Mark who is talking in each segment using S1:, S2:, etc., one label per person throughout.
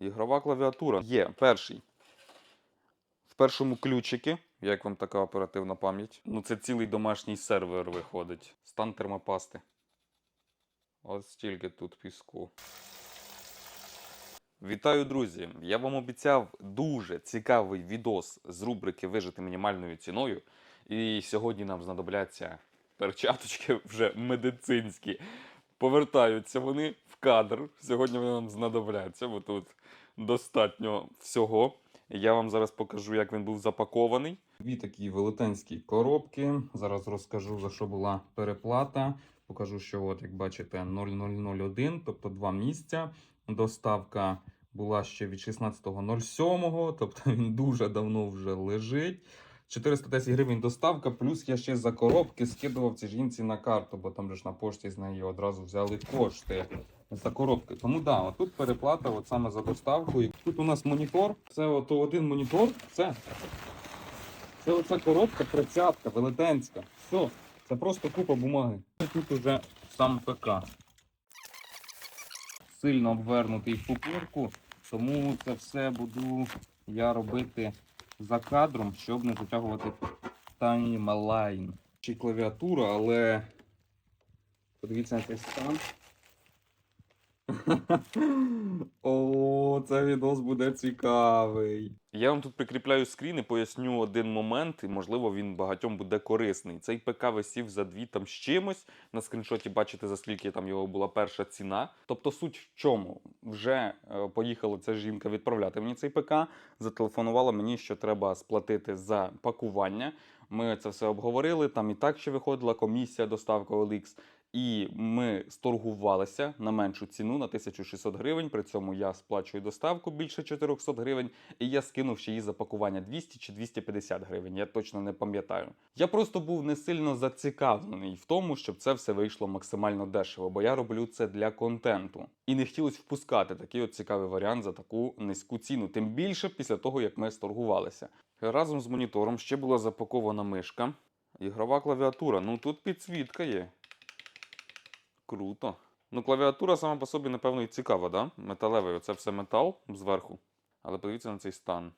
S1: Ігрова клавіатура є перший. В першому ключики, як вам така оперативна пам'ять. Ну, це цілий домашній сервер виходить. Стан термопасти. Ось стільки тут піску. Вітаю, друзі! Я вам обіцяв дуже цікавий відос з рубрики Вижити мінімальною ціною. І сьогодні нам знадобляться перчаточки вже медицинські. Повертаються вони в кадр. Сьогодні вони нам знадобляться, бо тут достатньо всього. Я вам зараз покажу, як він був запакований. Дві такі велетенські коробки. Зараз розкажу, за що була переплата. Покажу, що, от, як бачите, 0001, тобто два місця. Доставка була ще від 16.07, тобто він дуже давно вже лежить. 410 гривень доставка, плюс я ще за коробки скидував цій жінці на карту, бо там же ж на пошті з неї одразу взяли кошти за коробки. Тому да, отут переплата от саме за доставку. І тут у нас монітор. Це ото один монітор. Це, це оця коробка, тридцятка, велетенська. Все, це просто купа бумаги. Тут уже сам ПК. Сильно обвернутий в пупирку, тому це все буду я робити за кадром, щоб не затягувати таймлайн. Чи клавіатура, але подивіться на цей стан. О, це відос буде цікавий. Я вам тут прикріпляю скрін і поясню один момент, і можливо він багатьом буде корисний. Цей ПК висів за дві там з чимось. На скріншоті бачите, за скільки там його була перша ціна. Тобто суть в чому? Вже е, поїхала ця жінка відправляти мені цей ПК, зателефонувала мені, що треба сплатити за пакування. Ми це все обговорили. Там і так ще виходила комісія доставка OLX. І ми сторгувалися на меншу ціну на 1600 гривень. При цьому я сплачую доставку більше 400 гривень, і я скинув ще її за пакування 200 чи 250 гривень. Я точно не пам'ятаю. Я просто був не сильно зацікавлений в тому, щоб це все вийшло максимально дешево, бо я роблю це для контенту. І не хотілося впускати такий от цікавий варіант за таку низьку ціну. Тим більше після того, як ми сторгувалися. Разом з монітором ще була запакована мишка. Ігрова клавіатура. Ну тут підсвітка є. Круто. Ну, клавіатура сама по собі, напевно, і цікава, да? Металевий. Оце все метал зверху. Але подивіться на цей стан.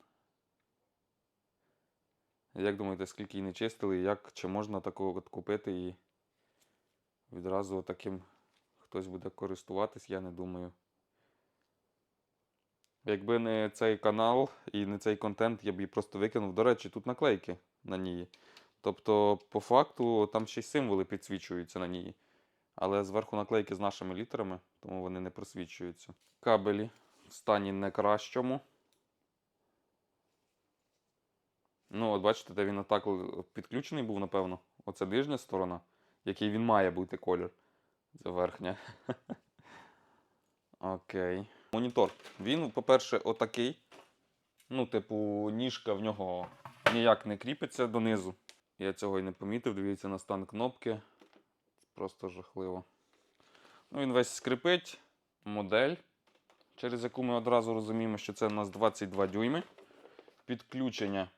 S1: Як думаєте, скільки її не чистили, як, чи можна такого от купити і відразу таким хтось буде користуватись, я не думаю. Якби не цей канал і не цей контент, я б її просто викинув. До речі, тут наклейки на ній. Тобто, по факту, там ще й символи підсвічуються на ній. Але зверху наклейки з нашими літерами, тому вони не просвічуються. Кабелі в стані не кращому. Ну, от бачите, де він отак підключений був, напевно. Оце нижня сторона, який він має бути колір. Це верхня. Окей. Монітор. Він, по-перше, отакий. Ну, типу, ніжка в нього ніяк не кріпиться донизу. Я цього і не помітив. Дивіться на стан кнопки. Просто жахливо. Ну, він весь скрипить. Модель, через яку ми одразу розуміємо, що це у нас 22 дюйми. Підключення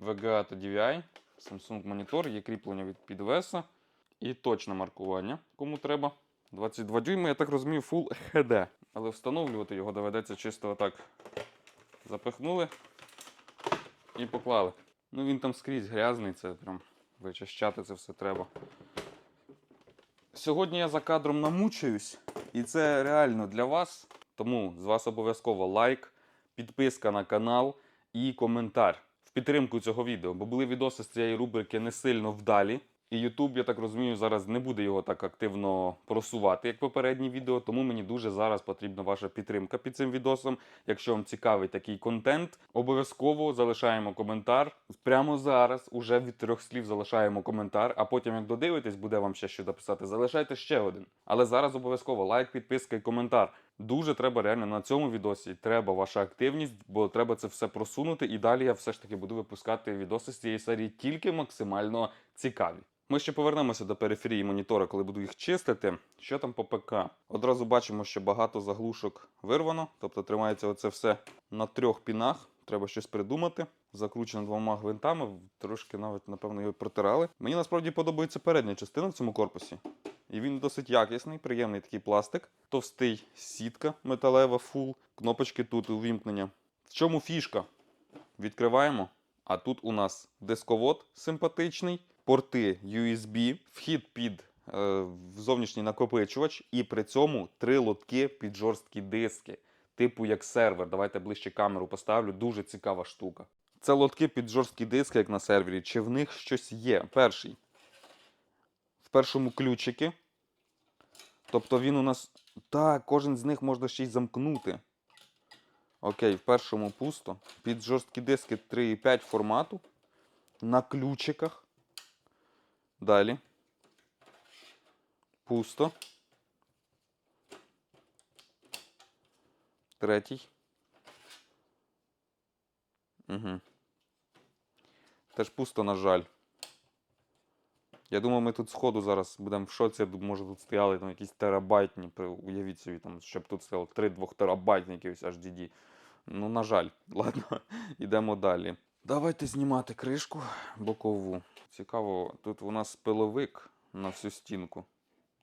S1: VGA та DVI, Samsung монітор, є кріплення від підвеса і точне маркування, кому треба. 22 дюйми, я так розумію, Full HD. Але встановлювати його доведеться чисто отак. Запихнули і поклали. Ну він там скрізь грязний, це прям вичищати це все треба. Сьогодні я за кадром намучаюсь, і це реально для вас. Тому з вас обов'язково лайк, підписка на канал і коментар в підтримку цього відео, бо були відоси з цієї рубрики не сильно вдалі. І YouTube, я так розумію, зараз не буде його так активно просувати, як попередні відео. Тому мені дуже зараз потрібна ваша підтримка під цим відосом. Якщо вам цікавий такий контент, обов'язково залишаємо коментар. Прямо зараз уже від трьох слів залишаємо коментар, а потім, як додивитесь, буде вам ще що дописати. Залишайте ще один. Але зараз обов'язково лайк, підписка і коментар. Дуже треба реально на цьому відосі. Треба ваша активність, бо треба це все просунути. І далі я все ж таки буду випускати відоси з цієї серії тільки максимально цікаві. Ми ще повернемося до периферії монітора, коли буду їх чистити. Що там по ПК? Одразу бачимо, що багато заглушок вирвано, тобто тримається оце все на трьох пінах. Треба щось придумати. Закручено двома гвинтами, трошки навіть, напевно, його протирали. Мені насправді подобається передня частина в цьому корпусі. І він досить якісний, приємний такий пластик. Товстий сітка металева, фул. Кнопочки тут увімкнення. В чому фішка? Відкриваємо. А тут у нас дисковод симпатичний, порти USB, вхід під е, зовнішній накопичувач, і при цьому три лотки під жорсткі диски, типу як сервер. Давайте ближче камеру поставлю. Дуже цікава штука. Це лотки під жорсткі диски, як на сервері. Чи в них щось є? Перший. В першому ключики. Тобто він у нас. Так, кожен з них можна ще й замкнути. Окей, в першому пусто. Під жорсткі диски 3,5 формату. На ключиках. Далі. Пусто. Третій. Угу. Теж пусто, на жаль. Я думаю, ми тут сходу зараз будемо в шоці. Може тут стояли там якісь терабайтні, уявіть собі, там, щоб тут стояло 3 2 терабайтні якісь HDD. Ну, на жаль, ладно, йдемо далі. Давайте знімати кришку бокову. Цікаво, тут у нас пиловик на всю стінку,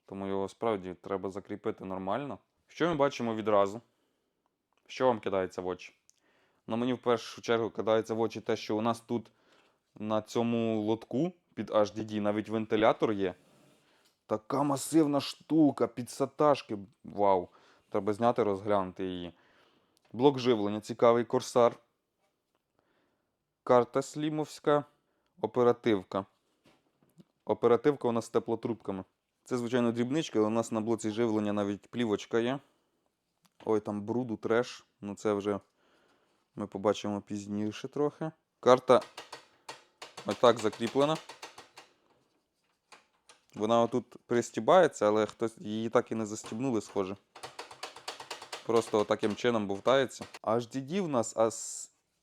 S1: тому його справді треба закріпити нормально. Що ми бачимо відразу? Що вам кидається в очі? Ну, мені в першу чергу кидається в очі те, що у нас тут на цьому лотку під HDD навіть вентилятор є. Така масивна штука, під саташки. Вау! Треба зняти, розглянути її. Блок живлення, цікавий корсар. Карта слімовська. Оперативка. Оперативка у нас з теплотрубками. Це, звичайно, дрібничка, але у нас на блоці живлення навіть плівочка є. Ой, там бруду, треш. Ну це вже ми побачимо пізніше трохи. Карта отак закріплена. Вона отут пристібається, але хтось її так і не застібнули, схоже. Просто таким чином бовтається. HDD в нас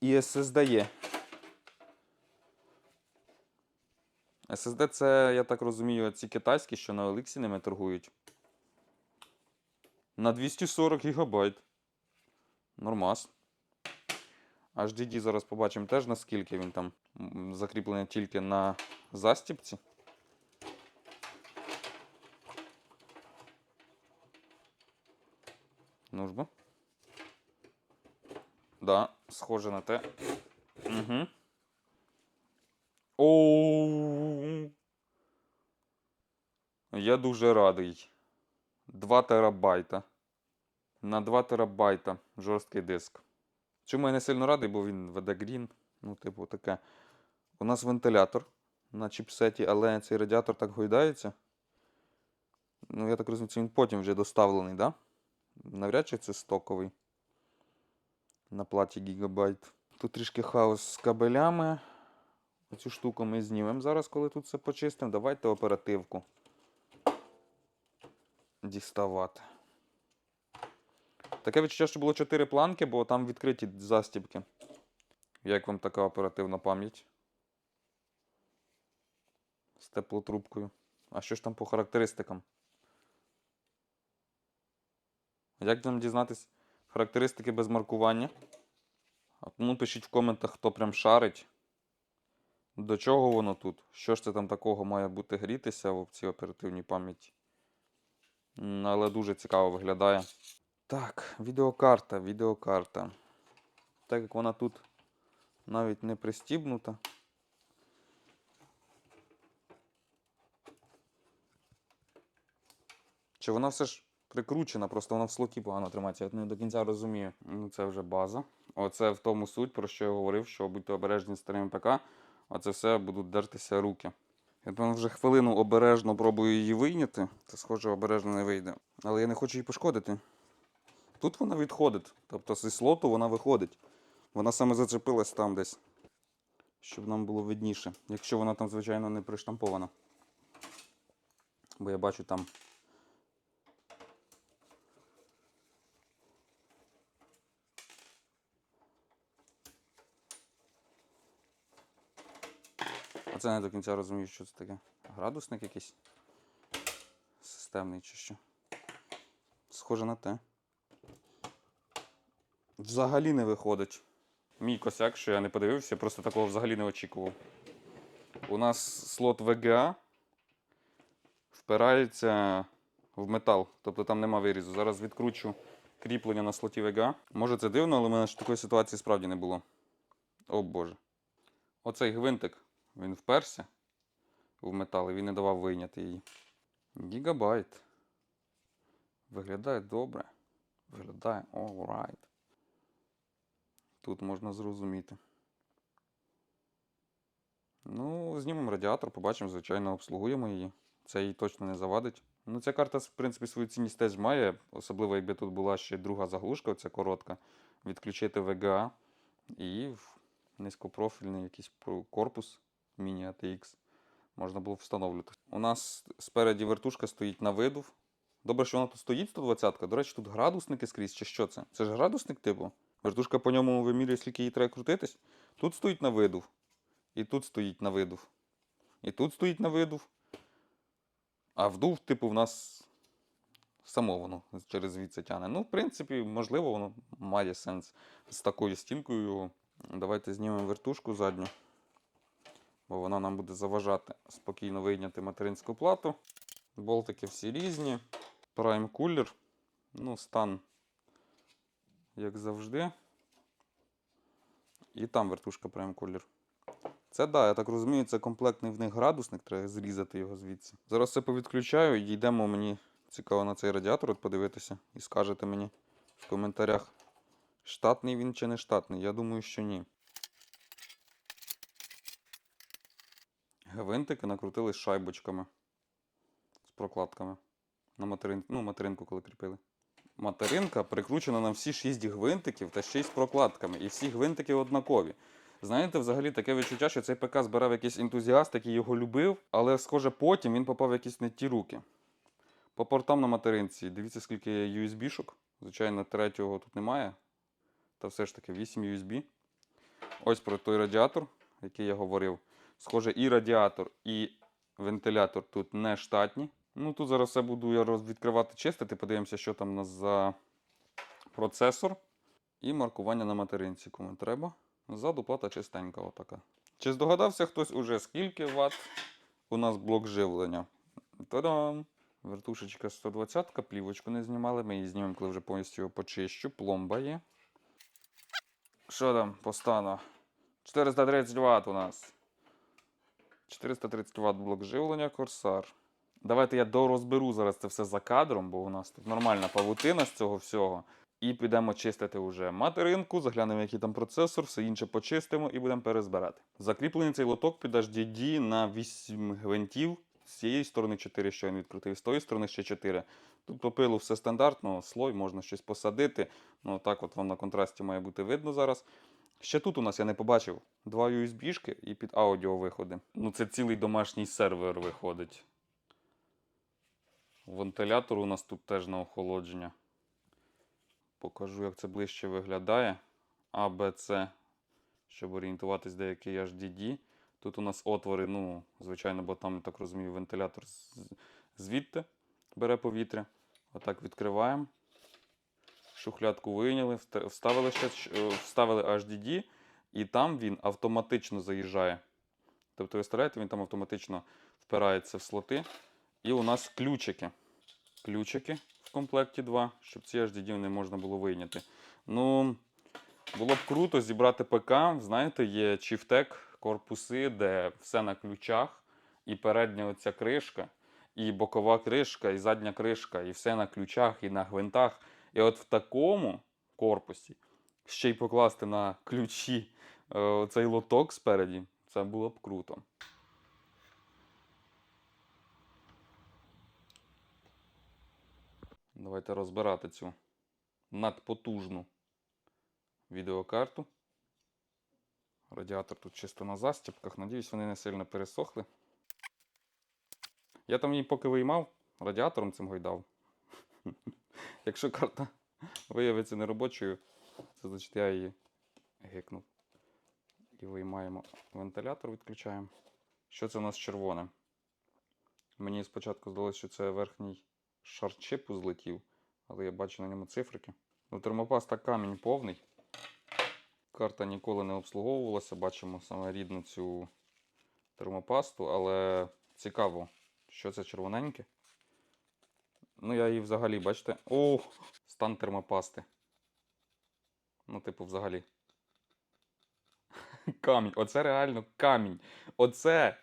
S1: і SSD є. SSD це, я так розумію, ці китайські, що на Elixir ними торгують. На 240 ГБ. Нормас. HDD зараз побачимо теж, наскільки він там закріплений тільки на застіпці. Ну ж бо. Да, схоже на те. Угу. Оу. Я дуже радий. 2 терабайта. На 2 терабайта жорсткий диск. Чому я не сильно радий, бо він веде грін. Ну, типу, таке. У нас вентилятор на чіпсеті, але цей радіатор так гойдається. Ну, я так розумію, це він потім вже доставлений, да? Навряд чи це стоковий. На платі Gigabyte. Тут трішки хаос з кабелями. Цю штуку ми знімемо зараз, коли тут все почистимо. Давайте оперативку. Діставати. Таке відчуття, що було 4 планки, бо там відкриті застібки. Як вам така оперативна пам'ять? З теплотрубкою. А що ж там по характеристикам? Як нам дізнатись характеристики без маркування? А Ну, пишіть в коментах, хто прям шарить. До чого воно тут? Що ж це там такого має бути грітися в цій оперативній пам'яті? Але дуже цікаво виглядає. Так, відеокарта, відеокарта. Так як вона тут навіть не пристібнута. Чи вона все ж прикручена, просто вона в слоті погано тримається. Я не до кінця розумію. Ну, це вже база. Оце в тому суть, про що я говорив, що будьте обережні з старим ПК, а це все будуть дертися руки. Я певно, вже хвилину обережно пробую її вийняти. Це схоже, обережно не вийде. Але я не хочу її пошкодити. Тут вона відходить. Тобто зі слоту вона виходить. Вона саме зачепилась там десь. Щоб нам було видніше. Якщо вона там, звичайно, не приштампована. Бо я бачу там. Оце не до кінця розумію, що це таке. Градусник якийсь? Системний чи що? Схоже на те. Взагалі не виходить. Мій косяк, що я не подивився, просто такого взагалі не очікував. У нас слот VGA впирається в метал, тобто там нема вирізу. Зараз відкручу кріплення на слоті VGA. Може це дивно, але в мене ж такої ситуації справді не було. О Боже. Оцей гвинтик, він вперся в метал і він не давав вийняти її. Гігабайт. Виглядає добре. Виглядає alright. Тут можна зрозуміти. Ну, знімемо радіатор, побачимо, звичайно, обслугуємо її. Це їй точно не завадить. Ну, ця карта, в принципі, свою цінність теж має, особливо якби тут була ще друга заглушка, оця коротка. Відключити VGA і низькопрофільний якийсь корпус міні ATX можна було встановлювати. У нас спереді вертушка стоїть на видув. Добре, що вона тут стоїть 120-ка. До речі, тут градусники скрізь, чи що це? Це ж градусник типу. Вертушка по ньому вимірює, скільки їй треба крутитись. Тут стоїть на видув. І тут стоїть на видув. І тут стоїть на видув. А вдув, типу, в нас само воно через звідси тяне. Ну, в принципі, можливо, воно має сенс з такою стінкою. Давайте знімемо вертушку задню, бо вона нам буде заважати спокійно вийняти материнську плату. Болтики всі різні. Prime кулер. Ну, стан, як завжди. І там вертушка Prime кулер. Це да, я так розумію, це комплектний в них градусник, треба зрізати його звідси. Зараз це повідключаю йдемо мені цікаво на цей радіатор от подивитися і скажете мені в коментарях, штатний він чи не штатний. Я думаю, що ні. Гвинтики накрутили шайбочками з прокладками. На материн... ну, материнку, коли кріпили. Материнка прикручена на всі 6 гвинтиків та ще й з прокладками. І всі гвинтики однакові. Знаєте, взагалі таке відчуття, що цей ПК збирав якийсь ентузіаст, який його любив, але, схоже, потім він попав в якісь не ті руки. По портам на материнці. Дивіться, скільки є USB-шок. Звичайно, третього тут немає. Та все ж таки 8 USB. Ось про той радіатор, який я говорив. Схоже, і радіатор, і вентилятор тут не штатні. Ну, тут зараз все буду я відкривати, чистити. Подивимося, що там у нас за процесор. І маркування на материнці, кому треба. Ззаду плата чистенька отака. Чи здогадався хтось уже, скільки ватт у нас блок живлення? Та-дам! Вертушечка 120, плівочку не знімали. Ми її знімемо, коли вже повністю його почищу. Пломба є. Що там по стану? 430 Вт у нас. 430 Вт блок живлення Корсар. Давайте я дорозберу зараз це все за кадром, бо у нас тут нормальна павутина з цього всього. І підемо чистити вже материнку, заглянемо, який там процесор, все інше почистимо і будемо перезбирати. Закріплений цей лоток під HDD на 8 гвинтів. З цієї сторони 4 щойно відкрутив, з тої сторони ще 4. Тут по пилу все стандартно, слой, можна щось посадити. Ну так от вам на контрасті має бути видно зараз. Ще тут у нас я не побачив два USB-шки і під аудіо виходи. Ну це цілий домашній сервер виходить. Вентилятор у нас тут теж на охолодження. Покажу, як це ближче виглядає. А, Б, С, щоб орієнтуватись, де який HDD. Тут у нас отвори, ну, звичайно, бо там, я так розумію, вентилятор звідти бере повітря. Отак відкриваємо. Шухлядку вийняли, вставили, ще, е, вставили HDD, і там він автоматично заїжджає. Тобто, ви вставляєте, він там автоматично впирається в слоти. І у нас ключики. Ключики в комплекті два, щоб ці HDD не можна було вийняти. Ну, було б круто зібрати ПК. Знаєте, є Чіфтек корпуси, де все на ключах, і передня оця кришка, і бокова кришка, і задня кришка, і все на ключах, і на гвинтах. І от в такому корпусі ще й покласти на ключі е, цей лоток спереді, це було б круто. Давайте розбирати цю надпотужну відеокарту. Радіатор тут чисто на застіпках. Надіюсь, вони не сильно пересохли. Я там її поки виймав, радіатором цим гойдав. Якщо карта виявиться неробочою, це значить я її гикнув. І виймаємо вентилятор, відключаємо. Що це у нас червоне? Мені спочатку здалося, що це верхній шар чипу злетів, але я бачу на ньому цифрики. Ну, термопаста камінь повний. Карта ніколи не обслуговувалася. Бачимо саме рідну цю термопасту, але цікаво, Що це червоненьке? Ну, я її взагалі, бачите. О, стан термопасти. Ну, типу, взагалі. Камінь. Оце реально камінь. Оце.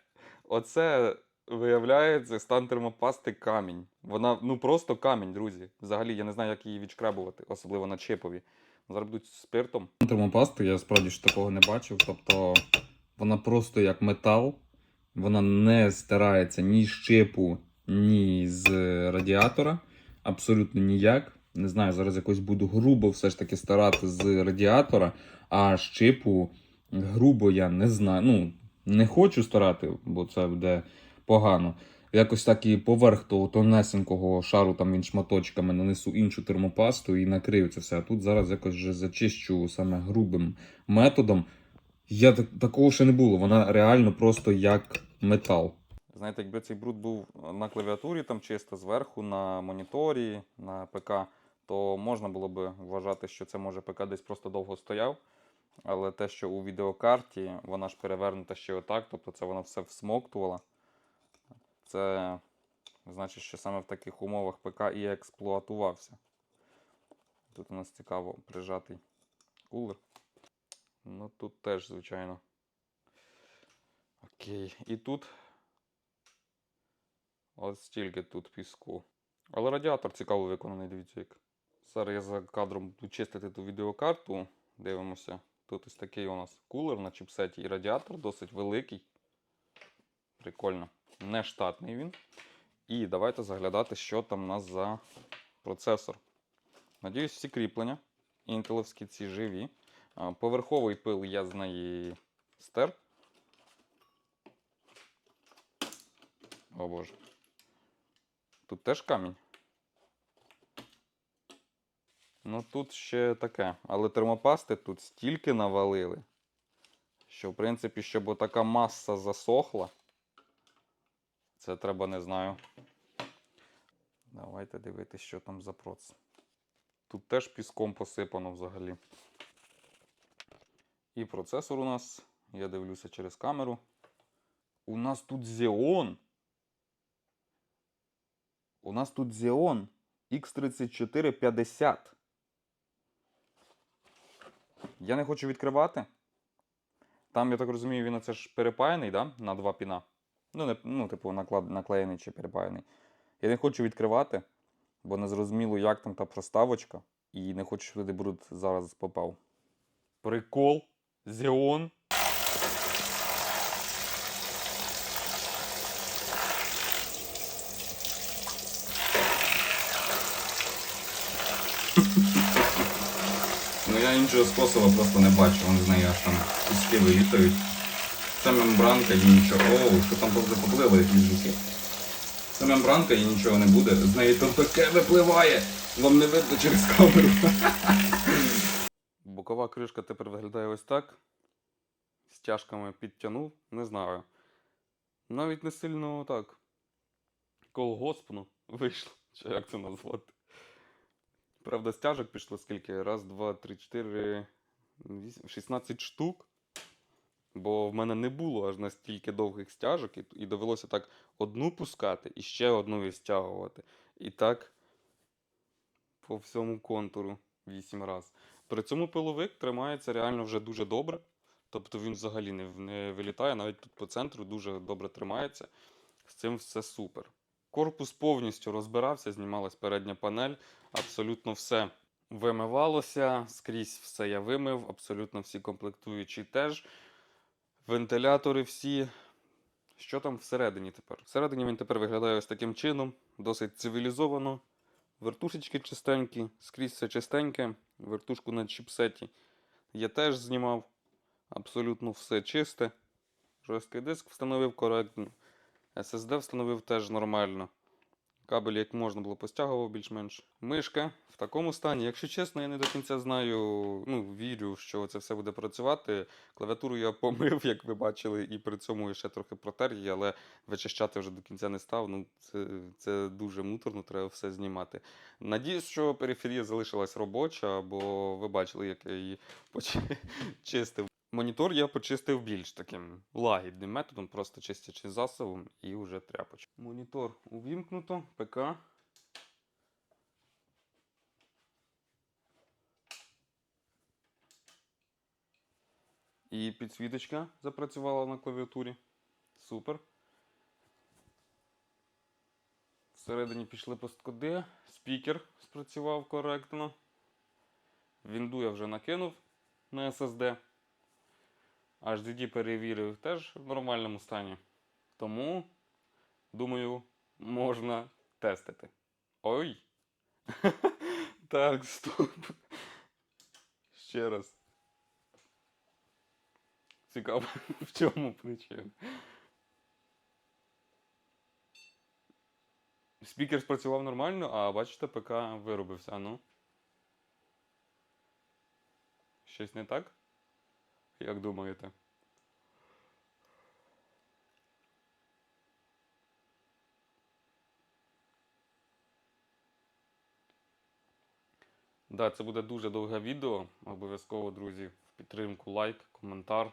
S1: Оце виявляється стан термопасти камінь. Вона ну просто камінь, друзі. Взагалі, я не знаю, як її відшкребувати, особливо на чепові. Зараз будуть спиртом. Термопасти я справді ж такого не бачив. Тобто вона просто як метал. Вона не стирається ні з чипу, ні з радіатора. Абсолютно ніяк. Не знаю, зараз якось буду грубо все ж таки старати з радіатора, а чипу грубо я не знаю. Ну, не хочу старати, бо це буде погано. Якось так і поверх того тонесенького шару там він шматочками нанесу іншу термопасту і накрию це все. А тут зараз якось вже зачищу саме грубим методом. Я так, такого ще не було. Вона реально просто як метал. Знаєте, якби цей бруд був на клавіатурі, там чисто зверху, на моніторі, на ПК, то можна було би вважати, що це може ПК десь просто довго стояв. Але те, що у відеокарті вона ж перевернута ще отак, тобто це вона все всмоктувала. Це значить, що саме в таких умовах ПК і експлуатувався. Тут у нас цікаво прижатий кулер. Ну тут теж, звичайно. Окей. І тут. Ось стільки тут піску. Але радіатор цікаво виконаний, дивіться як. Зараз я за кадром буду чистити ту відеокарту. Дивимося. Тут ось такий у нас кулер на чіпсеті і радіатор досить великий. Прикольно. Не штатний він. І давайте заглядати, що там у нас за процесор. Надіюсь, всі кріплення. Інтеловські ці живі. Поверховий пил я з неї стер. О боже. Тут теж камінь. Ну тут ще таке. Але термопасти тут стільки навалили, що, в принципі, щоб отака маса засохла. Це треба, не знаю. Давайте дивитися, що там за проц. Тут теж піском посипано взагалі. І процесор у нас, я дивлюся через камеру. У нас тут Xeon. У нас тут Xeon X3450. Я не хочу відкривати. Там, я так розумію, він оце ж перепаяний, да? На два піна. Ну, не, ну типу, наклеєний чи перепаяний. Я не хочу відкривати, бо не зрозуміло, як там та проставочка. І не хочу, щоб туди бруд зараз попав. Прикол. Зеон. Ну я іншого способу просто не бачу, вон з неї аж там куски вилітають. Це мембранка і нічого. О, що там поплили якісь жуки. Це мембранка і нічого не буде. З неї то таке випливає. Вам не видно через камеру. Бокова кришка тепер виглядає ось так. Стяжками підтягнув, не знаю. Навіть не сильно так. Колгоспно вийшло, чи як це назвати. Правда, стяжок пішло скільки? Раз, два, три, чотири, вісім, 16 штук. Бо в мене не було аж настільки довгих стяжок, і, і довелося так одну пускати і ще одну відстягувати. І так по всьому контуру 8 разів. При цьому пиловик тримається реально вже дуже добре. Тобто він взагалі не, не вилітає, навіть тут по центру дуже добре тримається. З цим все супер. Корпус повністю розбирався, знімалась передня панель, абсолютно все вимивалося, скрізь все я вимив, абсолютно всі комплектуючі теж. Вентилятори всі. Що там всередині тепер? Всередині він тепер виглядає ось таким чином, досить цивілізовано. Вертушечки чистенькі, скрізь все чистеньке. Вертушку на чіпсеті я теж знімав. Абсолютно все чисте. Жорсткий диск встановив коректно. SSD встановив теж нормально. Кабель як можна було постягував більш-менш. Мишка в такому стані. Якщо чесно, я не до кінця знаю, ну, вірю, що це все буде працювати. Клавіатуру я помив, як ви бачили, і при цьому ще трохи протер її, але вичищати вже до кінця не став. Ну, це, це дуже муторно, треба все знімати. Надіюсь, що периферія залишилась робоча, бо ви бачили, як я її чистив. Монітор я почистив більш таким лагідним методом, просто чистячи засобом і вже тряпочку. Монітор увімкнуто, ПК. І підсвіточка запрацювала на клавіатурі. Супер. Всередині пішли посткоди. Спікер спрацював коректно. Вінду я вже накинув на SSD. HDD перевірив теж в нормальному стані. Тому, думаю, можна тестити. Ой! так, стоп. Ще раз. Цікаво, в чому причина. Спікер спрацював нормально, а бачите, ПК виробився. Ну. Щось не так? Як думаєте? Да, це буде дуже довге відео. Обов'язково, друзі, в підтримку лайк, коментар.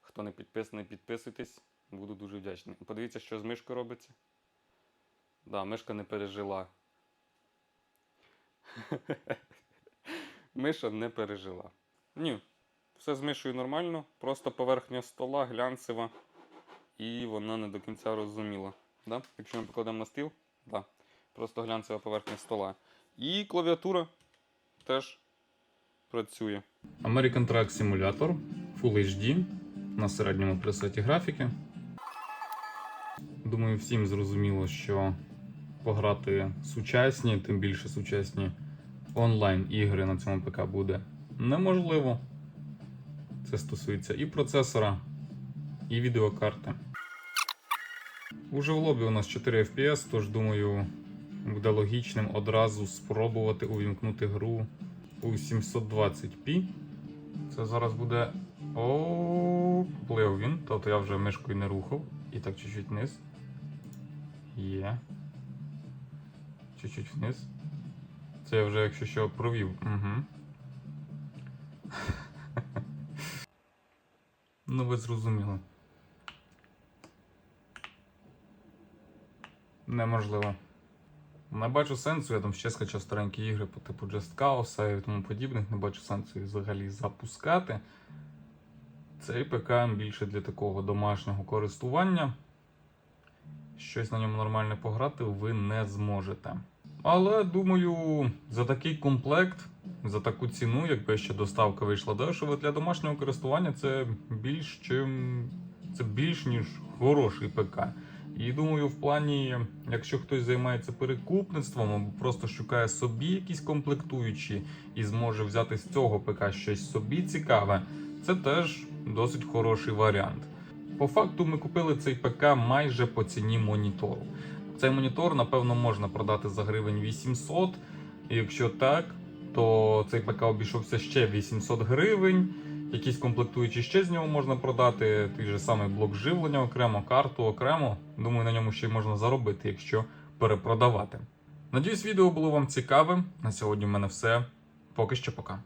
S1: Хто не підписаний, підписуйтесь. Буду дуже вдячний. Подивіться, що з мишкою робиться. Да, мишка не пережила. Миша не пережила. Ні, все з мишою нормально, просто поверхня стола глянцева, і вона не до кінця розуміла. Да? Якщо ми покладемо на стіл, да. просто глянцева поверхня стола. І клавіатура теж працює. American Track Simulator Full HD на середньому пресеті графіки. Думаю, всім зрозуміло, що пограти сучасні, тим більше сучасні онлайн-ігри на цьому ПК буде неможливо. Це стосується і процесора, і відеокарти. Уже в лобі у нас 4 FPS, тож думаю, буде логічним одразу спробувати увімкнути гру у 720p. Це зараз буде. О, плив він, тобто я вже мишкою не рухав. І так чуть-чуть вниз. Є. Чуть-чуть вниз. Це я вже, якщо що, провів. Угу. Ну, ви зрозуміли. Неможливо. Не бачу сенсу, я там ще скачав старенькі ігри по типу Just Cause і тому подібних. Не бачу сенсу їх взагалі запускати. Цей ПК більше для такого домашнього користування. Щось на ньому нормально пограти ви не зможете. Але думаю, за такий комплект, за таку ціну, якби ще доставка вийшла дешево, для домашнього користування це більш чим це більш ніж хороший ПК. І думаю, в плані, якщо хтось займається перекупництвом або просто шукає собі якісь комплектуючі і зможе взяти з цього ПК щось собі цікаве, це теж досить хороший варіант. По факту ми купили цей ПК майже по ціні монітору. Цей монітор, напевно, можна продати за гривень 800. І якщо так, то цей ПК обійшовся ще 800 гривень. Якісь комплектуючі ще з нього можна продати. Той же самий блок живлення окремо, карту окремо. Думаю, на ньому ще й можна заробити, якщо перепродавати. Надіюсь, відео було вам цікавим. На сьогодні в мене все. Поки що пока.